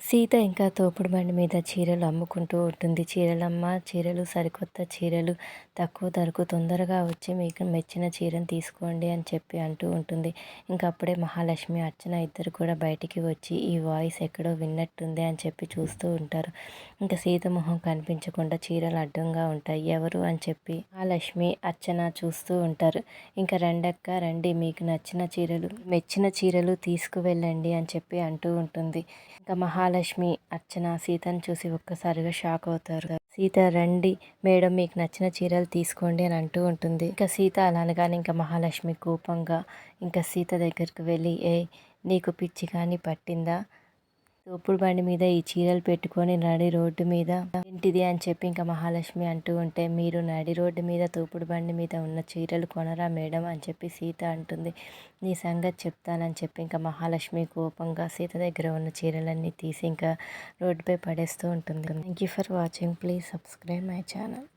Sita ఇంకా తోపుడు బండి మీద చీరలు అమ్ముకుంటూ ఉంటుంది. చీరలమ్మ చీరలు సరికొత్త చీరలు తక్కువ ధరకు తొందరగా వచ్చి మీకు మెచ్చిన చీరను తీసుకోండి అని చెప్పి అంటూ ఉంటుంది. ఇంకా అప్పుడే మహాలక్ష్మి అర్చన ఇద్దరు కూడా బయటికి వచ్చి ఈ వాయిస్ ఎక్కడో విన్నట్టుంది అని చెప్పి చూస్తూ ఉంటారు. ఇంకా సీత మొహం కనిపించకుండా చీరలు అడ్డంగా ఉంటాయి. ఎవరు అని చెప్పి మహాలక్ష్మి అర్చన చూస్తూ ఉంటారు. ఇంకా రెండక్క రండి మీకు నచ్చిన చీరలు మెచ్చిన చీరలు తీసుకువెళ్ళండి అని చెప్పి అంటూ ఉంటుంది. ఇంకా మహా మహాలక్ష్మి అర్చన సీతను చూసి ఒక్కసారిగా షాక్ అవుతారు. సీత రండి మేడం మీకు నచ్చిన చీరలు తీసుకోండి అని అంటూ ఉంటుంది. ఇంకా సీత అలా అనగానే ఇంకా మహాలక్ష్మి కోపంగా ఇంకా సీత దగ్గరికి వెళ్ళి ఏ నీకు పిచ్చి కానీ పట్టిందా? తోపుడు బండి మీద ఈ చీరలు పెట్టుకొని నడి రోడ్డు మీద ఏంటిది అని చెప్పి ఇంకా మహాలక్ష్మి అంటూ ఉంటే మీరు నడి రోడ్డు మీద తోపుడు బండి మీద ఉన్న చీరలు కొనరా మేడం అని చెప్పి సీత అంటుంది. నీ సంగతి చెప్తానని చెప్పి ఇంకా మహాలక్ష్మి కోపంగా సీత దగ్గర ఉన్న చీరలన్నీ తీసి ఇంకా రోడ్డుపై పడేస్తూ ఉంటుంది. Thank you for watching please subscribe my channel